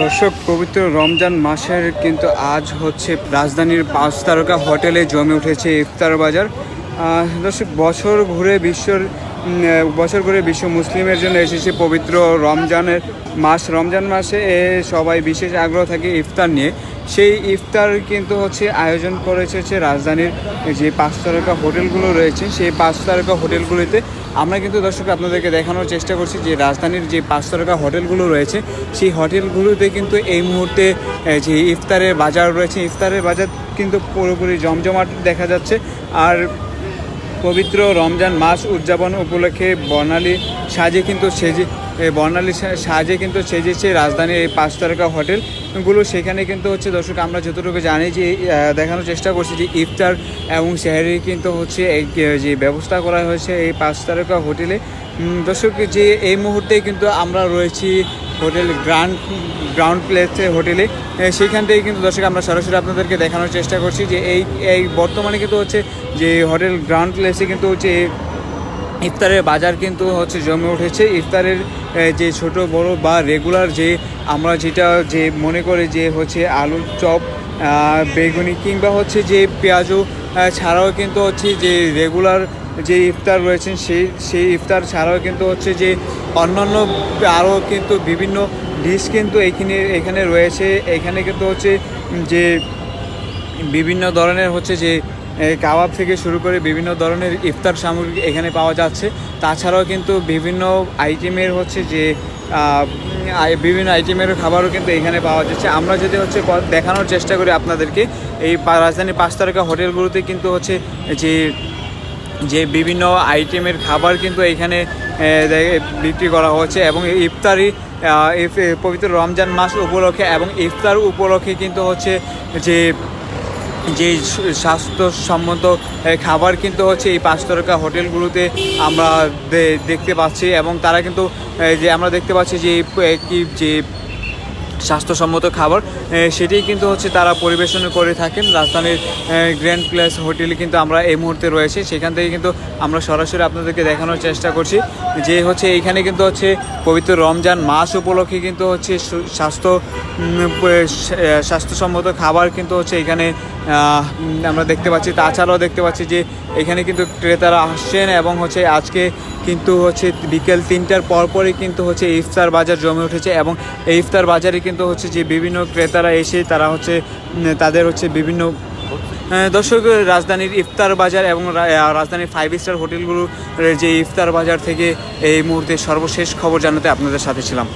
দর্শক, পবিত্র রমজান মাসের কিন্তু আজ হচ্ছে রাজধানীর পাঁচ তারকা হোটেলে জমে উঠেছে ইফতার বাজার। দর্শক, বছর ঘুরে বিশ্বর বছর ঘুরে বিশ্ব মুসলিমের জন্য এসেছে পবিত্র রমজানের মাস। রমজান মাসে সবাই বিশেষ আগ্রহ থাকে ইফতার নিয়ে। সেই ইফতার কিন্তু হচ্ছে আয়োজন করেছে হচ্ছে রাজধানীর যে পাঁচ তারকা হোটেলগুলো রয়েছে, সেই পাঁচ তারকা হোটেলগুলিতে আমরা কিন্তু দর্শক আপনাদেরকে দেখানোর চেষ্টা করছি যে রাজধানীর যে পাঁচ তারকা হোটেলগুলো রয়েছে, সেই হোটেলগুলোতে কিন্তু এই মুহূর্তে যে ইফতারের বাজার রয়েছে, ইফতারের বাজার কিন্তু পুরোপুরি জমজমাট দেখা যাচ্ছে। আর পবিত্র রমজান মাস উদযাপন উপলক্ষে বর্ণালী সাজে কিন্তু সেজে বর্ণালী সাজে কিন্তু সেজেছে রাজধানীর এই পাঁচ তারকা হোটেলগুলো সেখানে কিন্তু হচ্ছে দর্শক আমরা যতটুকু জানি যে দেখানোর চেষ্টা করছি যে ইফতার এবং সেহারি কিন্তু হচ্ছে যে ব্যবস্থা করা হয়েছে এই পাঁচ তারকা হোটেলে। দর্শক যে এই মুহূর্তে কিন্তু আমরা রয়েছি হোটেল গ্রান্ড গ্রাউন্ড প্লেসে হোটেলে। সেইখান থেকে কিন্তু দর্শক আমরা সরাসরি আপনাদেরকে দেখানোর চেষ্টা করছি যে এই এই বর্তমানে কিন্তু হচ্ছে যে হোটেল গ্রাউন্ড প্লেসে কিন্তু হচ্ছে ইফতারের বাজার কিন্তু হচ্ছে জমে উঠেছে। ইফতারের যে ছোট বড় বা রেগুলার যে আমরা যেটা যে মনে করে যে হচ্ছে আলুর চপ বেগুনি কিংবা হচ্ছে যে পেঁয়াজু আহ, ছাড়াও কিন্তু হচ্ছে যে রেগুলার যে ইফতার রয়েছেন, সেই সেই ইফতার ছাড়াও কিন্তু হচ্ছে যে অন্যান্য আরও কিন্তু বিভিন্ন ডিশ কিন্তু এখানে এখানে রয়েছে। এখানে কিন্তু হচ্ছে যে বিভিন্ন ধরনের হচ্ছে যে কাবাব থেকে শুরু করে বিভিন্ন ধরনের ইফতার সামগ্রী এখানে পাওয়া যাচ্ছে। তাছাড়াও কিন্তু বিভিন্ন আইটেমের হচ্ছে যে বিভিন্ন আইটেমের খাবারও কিন্তু এখানে পাওয়া যাচ্ছে। আমরা যদি হচ্ছে দেখানোর চেষ্টা করি আপনাদেরকে, এই রাজধানীর পাঁচ তারকা হোটেলগুলোতে কিন্তু হচ্ছে যে যে বিভিন্ন আইটেমের খাবার কিন্তু এখানে বিক্রি করা হচ্ছে এবং ইফতারি ইফ- পবিত্র রমজান মাস উপলক্ষে এবং ইফতার উপলক্ষে কিন্তু হচ্ছে যে যে স্বাস্থ্যসম্মত খাবার কিন্তু হচ্ছে এই পাঁচ তারকা হোটেলগুলোতে আমরা দেখতে পাচ্ছি এবং তারা কিন্তু যে আমরা দেখতে পাচ্ছি যে কি যে স্বাস্থ্যসম্মত খাবার এ, সেটাই কিন্তু হচ্ছে তারা পরিবেশন করে থাকেন। রাজধানীর গ্র্যান্ড প্লেস হোটেলে কিন্তু আমরা এই মুহূর্তে রয়েছে। সেখান থেকে কিন্তু আমরা সরাসরি আপনাদেরকে দেখানোর চেষ্টা করছি যে হচ্ছে এইখানে কিন্তু হচ্ছে পবিত্র রমজান মাস উপলক্ষে কিন্তু হচ্ছে স্বাস্থ্য স্বাস্থ্যসম্মত খাবার কিন্তু হচ্ছে এখানে আমরা দেখতে পাচ্ছি। তাছাড়াও দেখতে পাচ্ছি যে এখানে কিন্তু ক্রেতারা আসছেন এবং হচ্ছে আজকে কিন্তু হচ্ছে বিকেল তিনটার পরপরই কিন্তু হচ্ছে ইফতার বাজার জমে উঠেছে এবং এই ইফতার বাজারে কিন্তু হচ্ছে যে বিভিন্ন ক্রেতারা এসে তারা হচ্ছে তাদের হচ্ছে বিভিন্ন দর্শক, রাজধানীর ইফতার বাজার এবং রাজধানীর ফাইভ স্টার হোটেলগুলোর যে ইফতার বাজার থেকে এই মুহূর্তে সর্বশেষ খবর জানাতে আপনাদের সাথে ছিলাম।